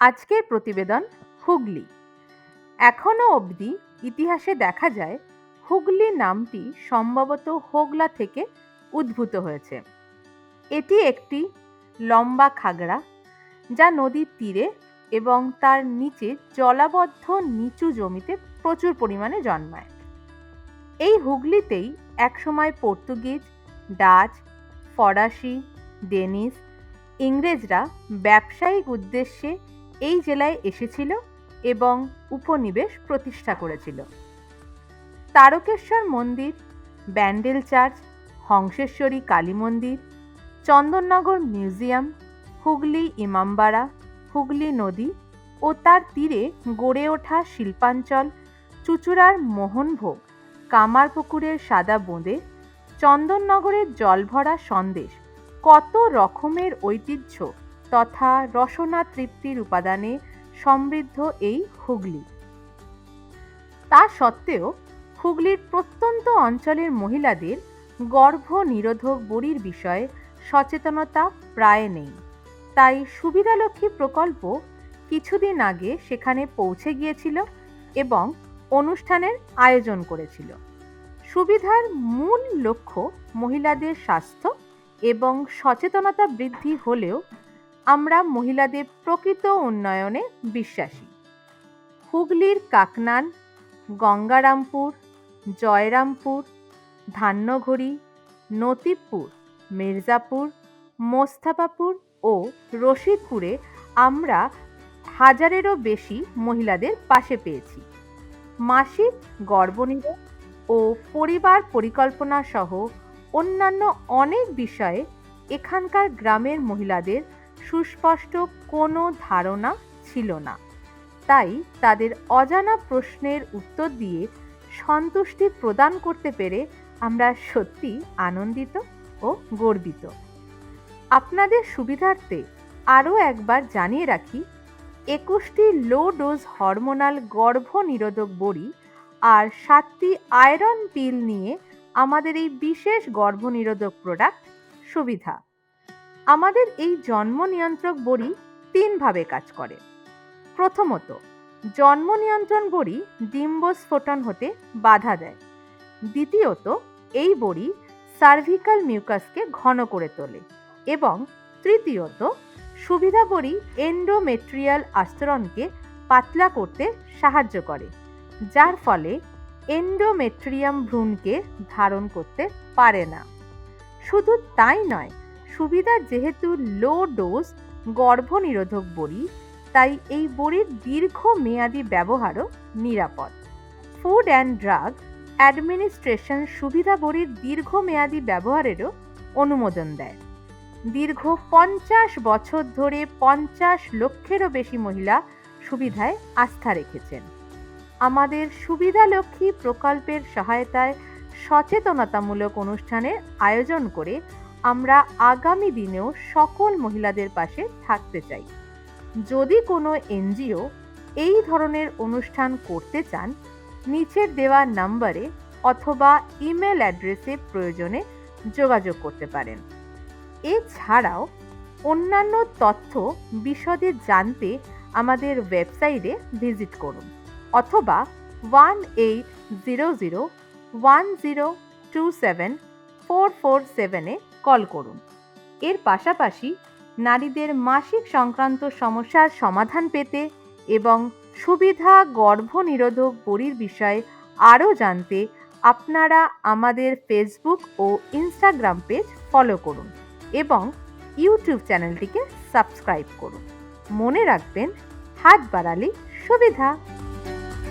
আজকের প্রতিবেদন হুগলি। এখনও অবধি ইতিহাসে দেখা যায়, হুগলি নামটি সম্ভবত হোগলা থেকে উদ্ভূত হয়েছে। এটি একটি লম্বা খাগড়া যা নদীর তীরে এবং তার নিচে জলাবদ্ধ নিচু জমিতে প্রচুর পরিমাণে জন্মায়। এই হুগলিতেই একসময় পর্তুগিজ, ডাচ, ফরাসি, ডেনিস, ইংরেজরা ব্যবসায়িক উদ্দেশ্যে এই জেলায় এসেছিল এবং উপনিবেশ প্রতিষ্ঠা করেছিল। তারকেশ্বর মন্দির, ব্যান্ডেল চার্চ, হংসেশ্বরী কালী মন্দির, চন্দননগর মিউজিয়াম, হুগলি ইমামবাড়া, হুগলি নদী ও তার তীরে গড়ে ওঠা শিল্পাঞ্চল, চুচুড়ার মোহনভোগ, কামারপুকুরের সাদা বোঁদে, চন্দননগরের জলভরা সন্দেশ, কত রকমের ঐতিহ্য তথা রসনা তৃপ্তির উপাদানে সমৃদ্ধ এই হুগলি। তা সত্ত্বেও হুগলির প্রত্যন্ত অঞ্চলের মহিলাদের গর্ভ নিরোধক বড়ির বিষয়ে সচেতনতা প্রায় নেই। তাই সুবিধালক্ষ্মী প্রকল্প কিছুদিন আগে সেখানে পৌঁছে গিয়েছিল এবং অনুষ্ঠানের আয়োজন করেছিল। সুবিধার মূল লক্ষ্য মহিলাদের স্বাস্থ্য এবং সচেতনতা বৃদ্ধি হলেও আমরা মহিলাদের প্রকৃত উন্নয়নে বিশ্বাসী। হুগলির কাকনান, গঙ্গারামপুর, জয়রামপুর, ধান্যঘড়ি, নতিবপুর, মির্জাপুর, মোস্তাফাপুর ও রশিদপুরে আমরা হাজারেরও বেশি মহিলাদের পাশে পেয়েছি। মাসিক গর্ভনিরোধ ও পরিবার পরিকল্পনা সহ অন্যান্য অনেক বিষয়ে এখানকার গ্রামের মহিলাদের সুস্পষ্ট কোনো ধারণা ছিল না। তাই তাদের অজানা প্রশ্নের উত্তর দিয়ে সন্তুষ্টি প্রদান করতে পেরে আমরা সত্যি আনন্দিত ও গর্বিত। আপনাদের সুবিধার্থে আরও একবার জানিয়ে রাখি, একুশটি লো ডোজ হরমোনাল গর্ভ নিরোধক বড়ি আর সাতটি আয়রন পিল নিয়ে আমাদের এই বিশেষ গর্ভনিরোধক প্রোডাক্ট সুবিধা। আমাদের এই জন্ম নিয়ন্ত্রক বড়ি তিনভাবে কাজ করে। প্রথমত, জন্ম নিয়ন্ত্রণ বড়ি ডিম্বস্ফোটন হতে বাধা দেয়। দ্বিতীয়ত, এই বড়ি সার্ভিক্যাল মিউকাসকে ঘন করে তোলে। এবং তৃতীয়ত, সুবিধা বড়ি এন্ডোমেট্রিয়াল আস্তরণকে পাতলা করতে সাহায্য করে, যার ফলে এন্ডোমেট্রিয়াম ভ্রূণকে ধারণ করতে পারে না। শুধু তাই নয় সুবিধা যেহেতু লো ডোজ গর্ভনিরোধক বড়ি, তাই এই বড়ির দীর্ঘ মেয়াদি ব্যবহারও নিরাপদ। ফুড অ্যান্ড ড্রাগ অ্যাডমিনিস্ট্রেশন সুবিধা বড়ির দীর্ঘমেয়াদী ব্যবহারেরও অনুমোদন দেয়। দীর্ঘ পঞ্চাশ বছর ধরে পঞ্চাশ লক্ষেরও বেশি মহিলা সুবিধায় আস্থা রেখেছেন। আমাদের সুবিধালক্ষ্মী প্রকল্পের সহায়তায় সচেতনতামূলক অনুষ্ঠানের আয়োজন করে আমরা আগামী দিনেও সকল মহিলাদের পাশে থাকতে চাই। যদি কোনো এনজিও এই ধরনের অনুষ্ঠান করতে চান, নিচের দেওয়া নাম্বারে অথবা ইমেল অ্যাড্রেসে প্রয়োজনে যোগাযোগ করতে পারেন। এছাড়াও অন্যান্য তথ্য বিশদে জানতে আমাদের ওয়েবসাইটে ভিজিট করুন অথবা one eight zero zero one zero two seven four four সেভেনে কল করুন। এর পাশাপাশি নারীদের মাসিক সংক্রান্ত সমস্যার সমাধান পেতে এবং সুবিধা গর্ভনিরোধক বড়ির বিষয়ে আরও জানতে আপনারা আমাদের ফেসবুক ও ইনস্টাগ্রাম পেজ ফলো করুন এবং ইউটিউব চ্যানেলটিকে সাবস্ক্রাইব করুন। মনে রাখবেন, হাত বাড়ালে সুবিধা।